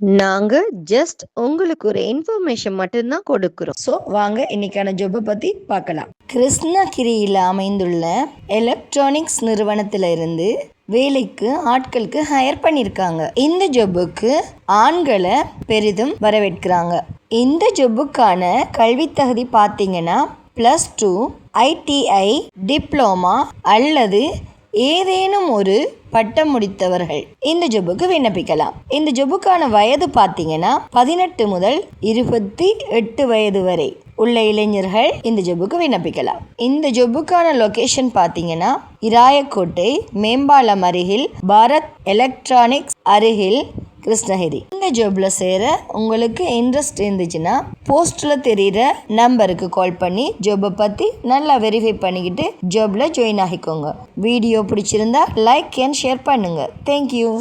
நாங்க ஜஸ்ட் உங்களுக்கு ஒரு இன்ஃபர்மேஷன் மட்டும்தான் கொடுக்கிறோம். ஸோ வாங்க இன்னைக்கான ஜொப்பை பத்தி பார்க்கலாம். கிருஷ்ணகிரியில் அமைந்துள்ள எலக்ட்ரானிக்ஸ் நிறுவனத்தில் இருந்து வேலைக்கு ஆட்களுக்கு ஹையர் பண்ணியிருக்காங்க. இந்த ஜொப்புக்கு ஆண்களை பெரிதும் வரவேற்கிறாங்க. இந்த ஜொப்புக்கான கல்வி தகுதி பார்த்தீங்கன்னா ப்ளஸ் டூ ஐடிஐ டிப்ளோமா அல்லது ஏதேனும் ஒரு பட்டம் முடித்தவர்கள். இந்த ஜொபுக்கு விண்ணப்பிக்கலாம். இந்த ஜொபுக்கான வயது பார்த்தீங்கன்னா பதினெட்டு முதல் இருபத்தி எட்டு வயது வரை உள்ள இளைஞர்கள் இந்த ஜொபுக்கு விண்ணப்பிக்கலாம். இந்த ஜொபுக்கான லொகேஷன் பார்த்தீங்கன்னா இராயக்கோட்டை மேம்பாலம் அருகில் பாரத் எலக்ட்ரானிக்ஸ் அருகில் கிருஷ்ணகிரி. இந்த ஜாப்ல சேர உங்களுக்கு இன்ட்ரெஸ்ட் இருந்துச்சுன்னா போஸ்ட்ல தெரியுற நம்பருக்கு கால் பண்ணி ஜாபை பத்தி நல்லா வெரிஃபை பண்ணிக்கிட்டு ஜாப்ல ஜாயின் ஆகிக்கோங்க. வீடியோ பிடிச்சிருந்தா லைக் அண்ட் ஷேர் பண்ணுங்க. Thank you